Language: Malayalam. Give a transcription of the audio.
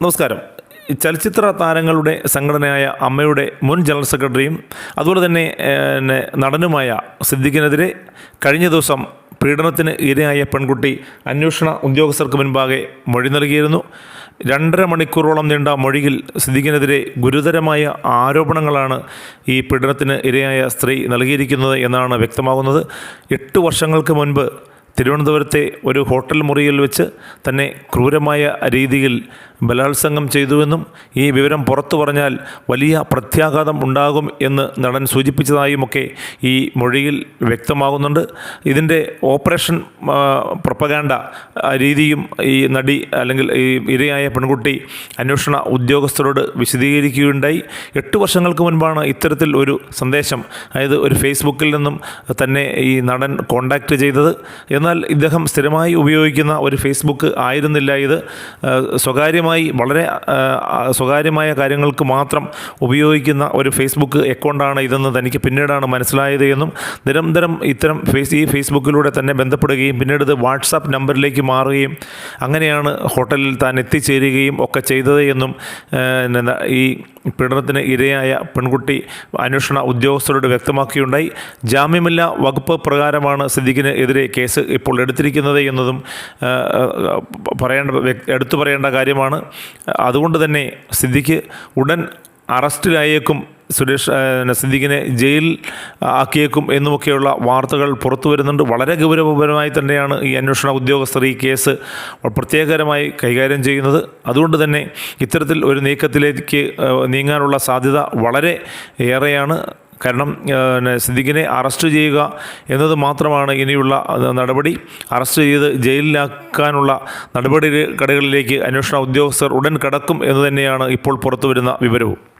നമസ്കാരം. ചലച്ചിത്ര താരങ്ങളുടെ സംഘടനയായ അമ്മയുടെ മുൻ ജനറൽ സെക്രട്ടറിയും അതുപോലെ തന്നെ നടനുമായ സിദ്ദിഖിനെതിരെ കഴിഞ്ഞ ദിവസം പീഡനത്തിന് ഇരയായ പെൺകുട്ടി അന്വേഷണ ഉദ്യോഗസ്ഥർക്ക് മുൻപാകെ മൊഴി നൽകിയിരുന്നു. രണ്ടര മണിക്കൂറോളം നീണ്ട മൊഴിയിൽ സിദ്ദിഖിനെതിരെ ഗുരുതരമായ ആരോപണങ്ങളാണ് ഈ പീഡനത്തിന് ഇരയായ സ്ത്രീ നൽകിയിരിക്കുന്നത് എന്നാണ് വ്യക്തമാകുന്നത്. എട്ട് വർഷങ്ങൾക്ക് മുൻപ് തിരുവനന്തപുരത്തെ ഒരു ഹോട്ടൽ മുറിയിൽ വെച്ച് തന്നെ ക്രൂരമായ രീതിയിൽ ബലാത്സംഗം ചെയ്തുവെന്നും ഈ വിവരം പുറത്തു പറഞ്ഞാൽ വലിയ പ്രത്യാഘാതം ഉണ്ടാകും എന്ന് നടൻ സൂചിപ്പിച്ചതായുമൊക്കെ ഈ മൊഴിയിൽ വ്യക്തമാകുന്നുണ്ട്. ഇതിന്റെ ഓപ്പറേഷൻ പ്രൊപ്പഗാൻഡ രീതിയും ഈ നടി അല്ലെങ്കിൽ ഈ ഇരയായ പെൺകുട്ടി അന്വേഷണ ഉദ്യോഗസ്ഥരോട് വിശദീകരിക്കുകയുണ്ടായി. എട്ട് വർഷങ്ങൾക്ക് മുൻപാണ് ഇത്തരത്തിൽ ഒരു സന്ദേശം അതായത് ഒരു ഫേസ്ബുക്കിൽ നിന്നും തന്നെ ഈ നടൻ കോണ്ടാക്ട് ചെയ്തത്. എന്നാൽ ഇദ്ദേഹം സ്ഥിരമായി ഉപയോഗിക്കുന്ന ഒരു ഫേസ്ബുക്ക് ആയിരുന്നില്ല ഇത്. സ്വകാര്യമായി വളരെ സ്വകാര്യമായ കാര്യങ്ങൾക്ക് മാത്രം ഉപയോഗിക്കുന്ന ഒരു ഫേസ്ബുക്ക് അക്കൗണ്ടാണ് ഇതെന്ന് തനിക്ക് പിന്നീടാണ് മനസ്സിലായത് എന്നും നിരന്തരം ഇത്തരം ഫേസ് ഈ ഫേസ്ബുക്കിലൂടെ തന്നെ ബന്ധപ്പെടുകയും പിന്നീട് ഇത് വാട്സാപ്പ് നമ്പറിലേക്ക് മാറുകയും അങ്ങനെയാണ് ഹോട്ടലിൽ താൻ എത്തിച്ചേരുകയും ഒക്കെ ചെയ്തത് എന്നും ഈ പീഡനത്തിന് ഇരയായ പെൺകുട്ടി അന്വേഷണ ഉദ്യോഗസ്ഥരോട് വ്യക്തമാക്കിയുണ്ടായി. ജാമ്യമില്ല വകുപ്പ് പ്രകാരമാണ് സിദ്ദിഖിന് എതിരെ കേസ് ഇപ്പോൾ എടുത്തിരിക്കുന്നത് എന്നതും പറയേണ്ട എടുത്തു പറയേണ്ട കാര്യമാണ്. അതുകൊണ്ട് തന്നെ സിദ്ദിഖ് ഉടൻ അറസ്റ്റിലായേക്കും സുരേഷ് സിദ്ദിഖിനെ ജയിൽ ആക്കിയേക്കും എന്നുമൊക്കെയുള്ള വാർത്തകൾ പുറത്തു വരുന്നുണ്ട്. വളരെ ഗൗരവപരമായി തന്നെയാണ് ഈ അന്വേഷണ ഉദ്യോഗസ്ഥർ ഈ കേസ് പ്രത്യേകരമായി കൈകാര്യം ചെയ്യുന്നത്. അതുകൊണ്ട് തന്നെ ഇത്തരത്തിൽ ഒരു നീക്കത്തിലേക്ക് നീങ്ങാനുള്ള സാധ്യത വളരെ ഏറെയാണ്. കാരണം പിന്നെ സിദ്ദിഖിനെ അറസ്റ്റ് ചെയ്യുക എന്നത് മാത്രമാണ് ഇനിയുള്ള നടപടി. അറസ്റ്റ് ചെയ്ത് ജയിലിലാക്കാനുള്ള നടപടി കടകളിലേക്ക് അന്വേഷണ ഉദ്യോഗസ്ഥർ ഉടൻ കടക്കും എന്ന് തന്നെയാണ് ഇപ്പോൾ പുറത്തു വരുന്ന വിവരവും.